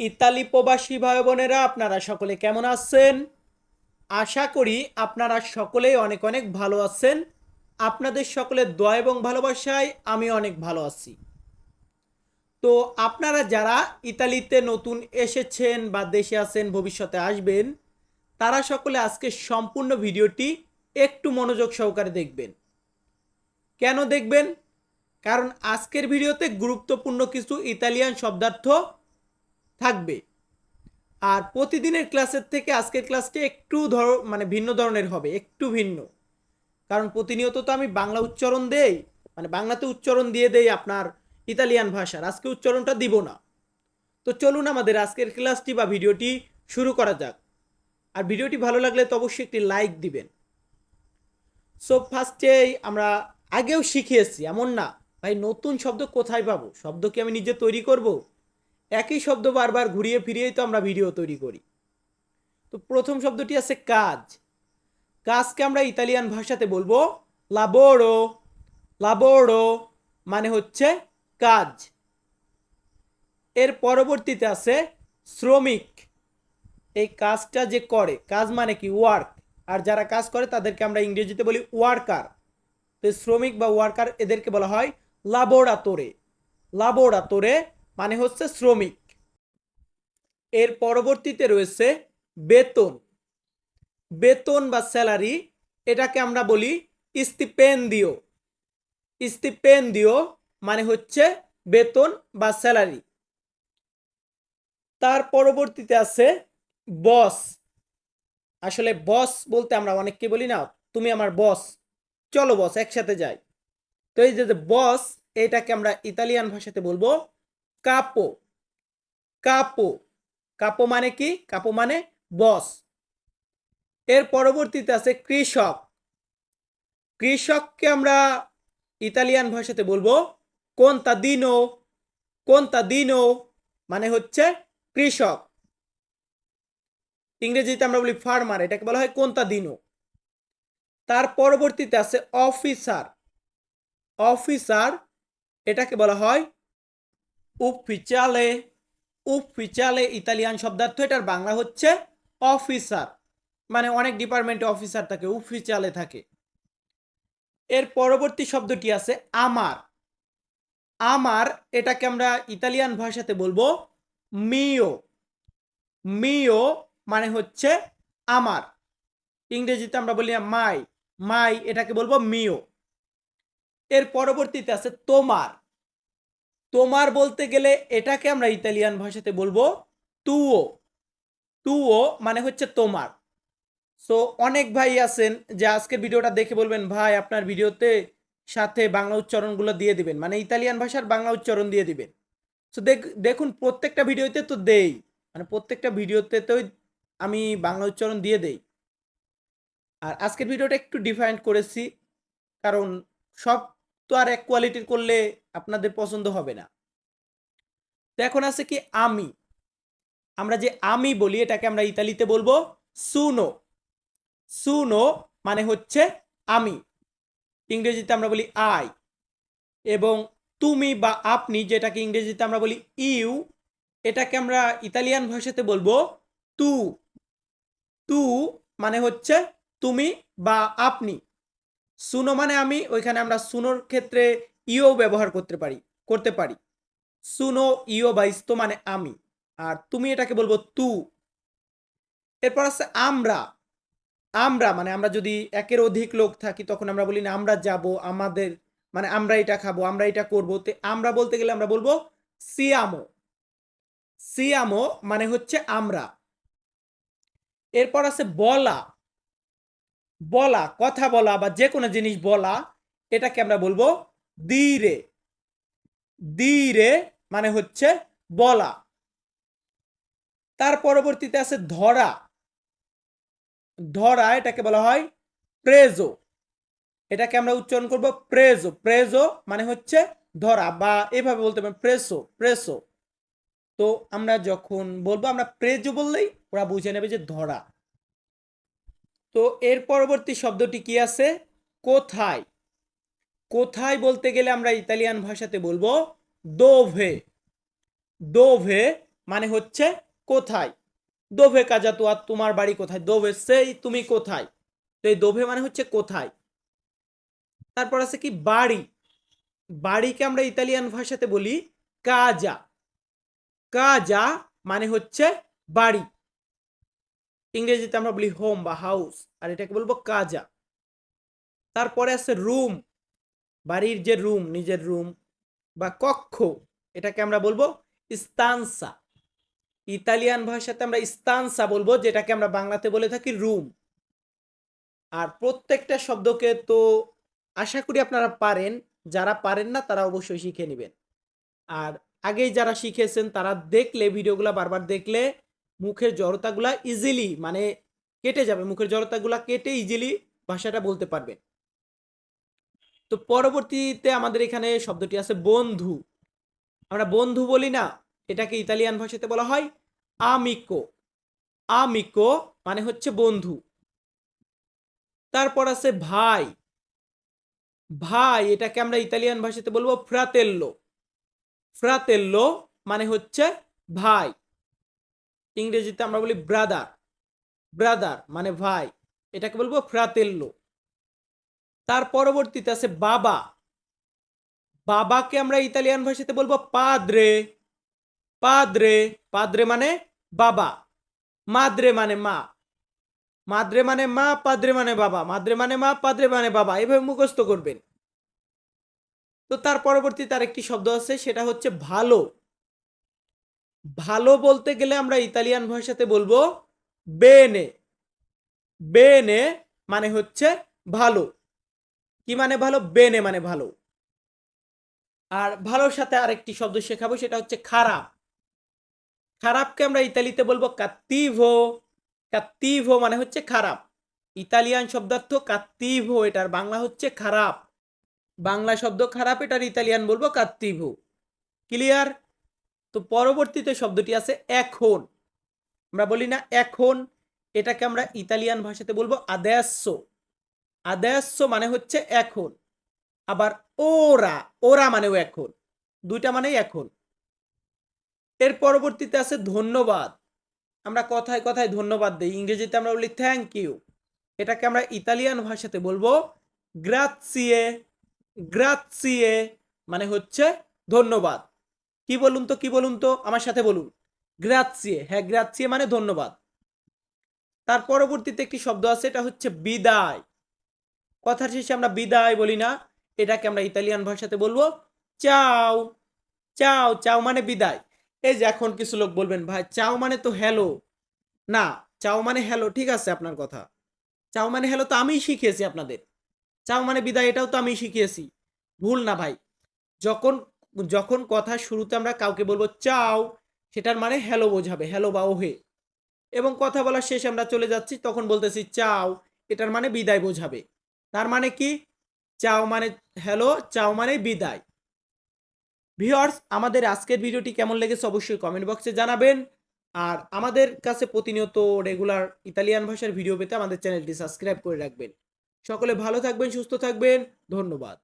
Italy প্রবাসী ভাই বোনেরা, আপনারা সকলে কেমন আছেন? আশা করি আপনারা সকলেই অনেক অনেক ভালো আছেন। আপনাদের সকলের দোয়া এবং ভালোবাসায় আমি অনেক ভালো আছি। তো আপনারা যারা ইতালিতে নতুন এসেছেন বা দেশে আছেন, ভবিষ্যতে আসবেন, তারা সকলে আজকে সম্পূর্ণ ভিডিওটি একটু মনোযোগ সহকারে দেখবেন। কেন দেখবেন? কারণ আজকের ভিডিওতে গুরুত্বপূর্ণ কিছু ইতালিয়ান শব্দার্থ থাকবে। আর প্রতিদিনের ক্লাসের থেকে আজকের ক্লাসটি একটু ধর মানে ভিন্ন ধরনের হবে, একটু ভিন্ন। কারণ প্রতিনিয়ত তো আমি বাংলা উচ্চারণ দেই মানে বাংলাতে উচ্চারণ দিয়ে দেই আপনার ইতালিয়ান ভাষার, আজকে উচ্চারণটা দিব না। তো চলুন আমাদের আজকের ক্লাসটি বা ভিডিওটি শুরু করা যাক। আর ভিডিওটি ভালো লাগলে তো অবশ্যই একটি লাইক দিবেন। সো ফার্স্টেই আমরা আগেও শিখিয়েছি, এমন না। ভাই, নতুন শব্দ কোথায় পাবো? শব্দ কি আমি নিজে তৈরি করব? একই শব্দ বারবার ঘুরিয়ে ফিরিয়েই তো আমরা ভিডিও তৈরি করি। তো প্রথম শব্দটি আছে কাজ। কাজকে আমরা ইতালিয়ান ভাষাতে বলব লাবোরো লাবোরো মানে হচ্ছে কাজ। এর পরবর্তীতে আছে শ্রমিক। এই কাজটা যে করে, কাজ মানে কি? ওয়ার্ক আর যারা কাজ করে, তাদেরকে আমরা ইংরেজিতে বলি ওয়ার্কার তো শ্রমিক বা ওয়ার্কার এদেরকে বলা হয় লাবোরাতোরে লাবোরাতোরে মানে হচ্ছে শ্রমিক। এর পরবর্তীতে রয়েছে বেতন। বেতন বা স্যালারি, এটাকে আমরা বলি ইস্তিপেন্দিও ইস্তিপেন্দিও মানে হচ্ছে বেতন বা স্যালারি। তার পরবর্তীতে আছে বস। আসলে বস বলতে আমরা অনেককে বলি না, তুমি আমার বস। চলো বস, একসাথে যাই। তো এই যে বস, এটাকে আমরা ইতালিয়ান ভাষাতে বলব কাপো কাপো কাপো মানে কি? কাপো মানে বস। এর পরবর্তীতে আছে কৃষক। কৃষককে আমরা ইতালিয়ান ভাষাতে বলব কোনতা দিনো কোনতা দিনো মানে হচ্ছে কৃষক। ইংরেজিতে আমরা বলি ফার্মার এটাকে বলা হয় কোনতা দিনো। তার পরবর্তীতে আছে অফিসার অফিসার এটাকে বলা হয় উফিচালে উফিচালে ইতালিয়ান শব্দার্থ, এটার বাংলা হচ্ছে অফিসার মানে অনেক ডিপার্টমেন্টে অফিসার থাকে উফিচালে থাকে। এর পরবর্তী শব্দটি আছে আমার আমার এটাকে আমরা ইতালিয়ান ভাষাতে বলব মিও মিও মানে হচ্ছে আমার ইংরেজিতে আমরা বলি মাই মাই এটাকে বলব মিও এর পরবর্তীতে আছে তোমার। তোমার বলতে গেলে এটাকে আমরা ইতালিয়ান ভাষাতে বলব তুও। তুও মানে হচ্ছে তোমার। সো অনেক ভাই আছেন যে আজকের ভিডিওটা দেখে বলবেন, ভাই, আপনার ভিডিওতে সাথে বাংলা উচ্চারণগুলো দিয়ে দিবেন। মানে ইতালিয়ান ভাষার বাংলা উচ্চারণ দিয়ে দিবেন। সো দেখুন, প্রত্যেকটা ভিডিওতে তো দেই। মানে প্রত্যেকটা ভিডিওতে তো আমি বাংলা উচ্চারণ দিয়ে দেই। আর আজকের ভিডিওটা একটু ডিফাইন করেছি, কারণ সব তো আর এক কোয়ালিটির করলে আপনাদের পছন্দ হবে না। তো এখন আছে কি আমি। আমরা যে আমি বলি, এটাকে আমরা ইতালিতে বলব সুনো। সুনো মানে হচ্ছে আমি। ইংরেজিতে আমরা বলি আই। এবং তুমি বা আপনি, যেটাকে ইংরেজিতে আমরা বলি ইউ, এটাকে আমরা ইতালিয়ান ভাষাতে বলব তু। তু মানে হচ্ছে তুমি বা আপনি। সুনো মানে আমি, ওইখানে আমরা সুনোর ক্ষেত্রে ইও ব্যবহার করতে পারি করতে পারি। সুনো, ইও বা ইস্তো মানে আমি, আর তুমি এটাকে বলব তু। এরপর আছে আমরা। আমরা মানে আমরা যদি একের অধিক লোক থাকি, তখন আমরা বলি, না, আমরা যাব, আমাদের মানে আমরা এটা খাব, আমরা এটা করব। তে আমরা বলতে গেলে আমরা বলব, সিয়ামো। সিয়ামো মানে হচ্ছে আমরা। এরপর আছে বলা। বলা, কথা বলা বা যে কোনো জিনিস বলা, এটাকে আমরা বলব দিরে দিরে মানে হচ্ছে বলা। তার পরবর্তীতে আছে ধরা। ধরা এটাকে বলা হয় প্রেজো। এটাকে আমরা উচ্চারণ করব প্রেজো। প্রেজো মানে হচ্ছে ধরা বা এভাবে বলতে পারি প্রেসো প্রেসো। তো আমরা যখন বলব আমরা প্রেজো বললেই ওরা বুঝে নেবে যে ধরা। তো এর পরবর্তী শব্দটি কি আছে? কোথায়? কোথায় বলতে গেলে আমরা ইতালিয়ান ভাষাতে বলব? দোভে। দোভে মানে হচ্ছে কোথায়? দোভে কাজা তো আর তোমার বাড়ি কোথায়? দোভে সেই তুমি কোথায়? তো এই দোভে মানে হচ্ছে কোথায়? তারপর আছে কি? বাড়ি। বাড়িকে আমরা ইতালিয়ান ভাষাতে বলি কাজা। কাজা মানে হচ্ছে বাড়ি। ইংরেজিতে আমরা বলি হোম বা হাউস আর এটাকে বলব কাজা। তারপরে আছে রুম। বাড়ির যে রুম, নিজের রুম বা কক্ষ, এটাকে আমরা বলব স্তানসা ইতালিয়ান ভাষাতে আমরা স্তানসা বলব, যেটাকে আমরা বাংলাতে বলে থাকি রুম। আর প্রত্যেকটা শব্দকে তো আশা করি আপনারা পারেন, যারা পারেন না তারা অবশ্যই শিখে নেবেন। আর আগেই যারা শিখেছেন তারা দেখলে, ভিডিওগুলো বারবার দেখলে মুখের জড়তাগুলা ইজিলি মানে কেটে যাবে, মুখের জড়তাগুলা কেটে ইজিলি ভাষাটা বলতে পারবেন। তো পরবর্তীতে আমাদের এখানে শব্দটি আছে বন্ধু। আমরা বন্ধু বলি না, এটাকে ইতালিয়ান ভাষাতে বলা হয় আমিকো আমিকো মানে হচ্ছে বন্ধু। তারপর আছে ভাই। ভাই, এটাকে আমরা ইতালিয়ান ভাষাতে বলব ফ্রাতেল্লো ফ্রাতেল্লো মানে হচ্ছে ভাই। ইংরেজিতে আমরা বলি ব্রাদার ব্রাদার মানে ভাই। এটাকে বলব ফ্রাতেল্লো তার পরবর্তীতে আছে বাবা। বাবাকে আমরা ইতালিয়ান ভাষাতে বলব পাদ্রে। পাদ্রে পাদ্রে মানে বাবা। মাদ্রে মানে মা। মাদ্রে মানে মা, পাদ্রে মানে বাবা। মাদ্রে মানে মা, পাদ্রে মানে বাবা। এভাবে মুখস্থ করবেন। তো তার পরবর্তী তার একটি শব্দ আছে, সেটা হচ্ছে ভালো। ভালো বলতে গেলে আমরা ইতালিয়ান ভাষাতে বলব বেনে। বেনে মানে হচ্ছে ভালো। কি মানে ভালো? বেনে মানে ভালো। আর ভালোর সাথে আরেকটি শব্দ শেখাবো, সেটা হচ্ছে খারাপ। খারাপকে আমরা ইতালিতে বলব কাত্তিভো কাত্তিভো মানে হচ্ছে খারাপ। ইতালিয়ান শব্দার্থ কাত্তিভো এটার বাংলা হচ্ছে খারাপ। বাংলা শব্দ খারাপ, এটার ইতালিয়ান বলব কাত্তিভো ক্লিয়ার তো পরবর্তীতে শব্দটি আছে এখন। আমরা বলি না এখন, এটাকে আমরা ইতালিয়ান ভাষাতে বলব আদেস্য আদেস্য মানে হচ্ছে এখন। আবার ওরা ওরা মানেও এখন। দুইটা মানেই এখন। এর পরবর্তীতে আছে ধন্যবাদ। আমরা কথায় কথায় ধন্যবাদ দিই। ইংরেজিতে আমরা বলি থ্যাংক ইউ এটাকে আমরা ইতালিয়ান ভাষাতে বলব গ্রাৎসিয়ে গ্রাৎসিয়ে মানে হচ্ছে ধন্যবাদ। কি বলুন তো, কি বলুন তো? আমার সাথে বলুন। গ্রাৎসিয়ে হ্যাঁ গ্রাৎসিয়ে মানে ধন্যবাদ। তার পরবর্তীতে একটি শব্দ আছে, এটা হচ্ছে বিদায়। কথার শেষে আমরা বিদায় বলি না, এটাকে আমরা ইতালিয়ান ভাষাতে বলব, চাও চাও চাও মানে বিদায়। এই যে এখন কিছু লোক বলবেন, ভাই, চাও মানে তো হ্যালো না, চাও মানে হ্যালো ঠিক আছে আপনার কথা। চাও মানে হ্যালো তো আমিই শিখিয়েছি আপনাদের। চাও মানে বিদায়, এটাও তো আমি শিখিয়েছি। ভুল না ভাই। যখন যখন কথা শুরুতে আমরা কাউকে বলব, চাও, সেটার মানে হ্যালো বোঝাবে হ্যালো বা ওহে। এবং কথা বলার শেষে আমরা চলে যাচ্ছি, তখন বলতেছি, চাও, এটার মানে বিদায় বোঝাবে। তার মানে কি? চাও মানে হ্যালো চাও মানে বিদায়। ভিওর্স আমাদের আজকের ভিডিওটি কেমন লেগেছে অবশ্যই কমেন্ট বক্সে জানাবেন। আর আমাদের কাছে প্রতিনিয়ত রেগুলার ইতালিয়ান ভাষার ভিডিও পেতে আমাদের চ্যানেলটি সাবস্ক্রাইব করে রাখবেন। সকলে ভালো থাকবেন, সুস্থ থাকবেন, ধন্যবাদ।